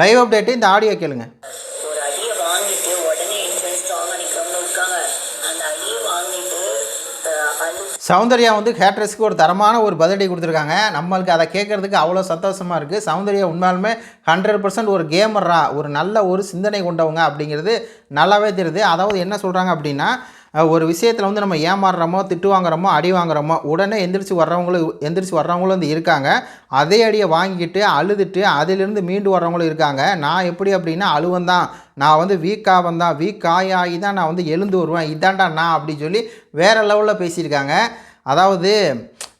Live update இந்த audio கேளுங்க. சௌந்தர்யா வந்து ஹேட்ரஸ்க்கு ஒரு தரமான ஒரு பதிலடி கொடுத்துருக்காங்க. நம்மளுக்கு அதை கேட்குறதுக்கு அவ்வளோ சந்தோஷமாக இருக்குது சௌந்தர்யா உண்மையாலுமே ஹண்ட்ரட் பர்சன்ட் ஒரு கேமரா ஒரு நல்ல ஒரு சிந்தனை கொண்டவங்க அப்படிங்கிறது நல்லாவே தெரியுது. அதாவது என்ன சொல்கிறாங்க அப்படின்னா ஒரு விஷயத்தில் வந்து நம்ம ஏமாறுறோமோ திட்டு வாங்குறோமோ அடி வாங்குறோமோ உடனே எந்திரிச்சு வர்றவங்களும் எந்திரிச்சு வர்றவங்களும் வந்து இருக்காங்க. அதே அடியை வாங்கிக்கிட்டு அழுதுட்டு அதிலிருந்து மீண்டு வர்றவங்களும் இருக்காங்க. நான் எப்படி அப்படின்னா அழுவன் தான். நான் வந்து வீக்காக வந்தான் வீக் ஆகி ஆகி தான் நான் வந்து எழுந்து வருவேன். இதாண்டா நான் அப்படி சொல்லி வேறு லெவலில் பேசியிருக்காங்க. அதாவது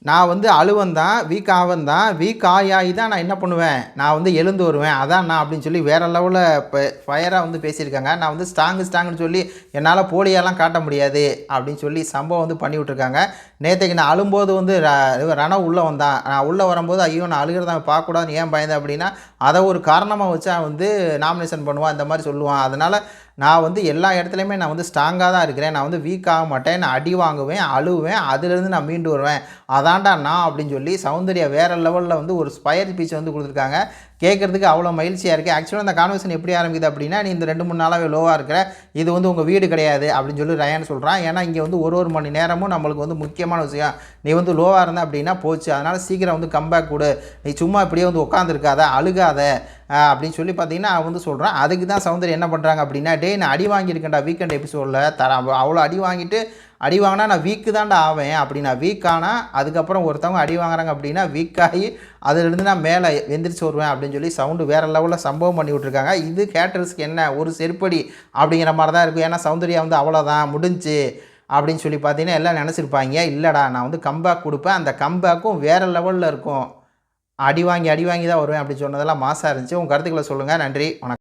நான் வந்து அழுவன் தான் வீக் ஆவன் தான் வீக் ஆகி தான் நான் என்ன பண்ணுவேன்? நான் வந்து எழுந்து வருவேன். அதான் நான் அப்படின்னு சொல்லி வேறு லெவலில் இப்போ ஃபயராக வந்து பேசியிருக்காங்க. நான் வந்து ஸ்ட்ராங்கு ஸ்ட்ராங்குன்னு சொல்லி என்னால் போலியெல்லாம் காட்ட முடியாது அப்படின்னு சொல்லி சம்பவம் வந்து பண்ணி விட்ருக்காங்க நேற்றுக்கு நான் அழும்போது வந்து ரண ரணம் உள்ளே வந்தான். நான் உள்ளே வரும்போது ஐயோ நான் அழுகிறத அவன் பார்க்கக்கூடாதுன்னு ஏன் பயந்தேன் அப்படின்னா அதை ஒரு காரணமாக வச்சு அவன் வந்து நாமினேஷன் பண்ணுவான் இந்த மாதிரி சொல்லுவான். அதனால் நான் வந்து எல்லா இடத்துலையுமே நான் வந்து ஸ்ட்ராங்காக தான் இருக்கிறேன். நான் வந்து வீக் ஆக மாட்டேன். நான் அடி வாங்குவேன் அழுவேன் அதுலேருந்து நான் மீண்டு வருவேன். அதான்டா நான் அப்படின்னு சொல்லி சௌந்தர்யா வேறு லெவலில் வந்து ஒரு ஸ்பயர் பீச் வந்து கொடுத்துருக்காங்க. கேட்குறதுக்கு அவ்வளோ மகிழ்ச்சியாக இருக்குது ஆக்சுவலாக அந்த கான்வர்சேஷன் எப்படி ஆரம்பிக்குது அப்படின்னா நீ இந்த ரெண்டு மூணு நாளாகவே லோவாக இருக்கிற இது வந்து உங்கள் வீடு கிடையாது அப்படின்னு சொல்லி ரயான் சொல்கிறான் ஏன்னா இங்கே வந்து ஒரு ஒரு மணி நேரமும் நம்மளுக்கு வந்து முக்கியமான விஷயம். நீ வந்து லோவாக இருந்த அப்படின்னா போச்சு. அதனால் சீக்கிரம் வந்து கம்பேக் கொடு. நீ சும்மா இப்படியே வந்து உட்காந்துருக்காத அழுகாத அப்படின்னு சொல்லி பார்த்தீங்கன்னா அவன் வந்து சொல்கிறான் அதுக்கு தான் சௌந்தர் என்ன பண்ணுறாங்க அப்படின்னா டேய் நான் அடி வாங்கியிருக்கேன்டா வீக்கெண்ட் எபிசோடில் தர அவ்வளோ அடி வாங்கிட்டு அடி வாங்கினா நான் வீக்கு தான்டா ஆவேன் அப்படி நான் வீக் ஆனால் அதுக்கப்புறம் ஒருத்தவங்க அடி வாங்குறாங்க அப்படின்னா வீக்காகி அதிலிருந்து நான் மேலே எந்திரிச்சு வருவேன் அப்படின்னு சொல்லி சவுண்டு வேறு லெவலில் சம்பவம் பண்ணி விட்ருக்காங்க இது கேட்டர்ஸ்க்கு என்ன? ஒரு செருப்படி அப்படிங்கிற மாதிரி தான் இருக்கும். ஏன்னா சௌந்தர்யா வந்து அவ்வளோதான் முடிஞ்சு அப்படின்னு சொல்லி பார்த்தீங்கன்னா எல்லாம் நினச்சிருப்பாங்க. இல்லைடா நான் வந்து கம்பேக் கொடுப்பேன். அந்த கம்பேக்கும் வேறு லெவலில் இருக்கும். அடி வாங்கி அடி வாங்கி தான் வருவேன் அப்படின்னு சொன்னதெல்லாம் மாசாக இருந்துச்சு. உங்கள் கருத்துக்களை சொல்லுங்கள் நன்றி. வணக்கம்.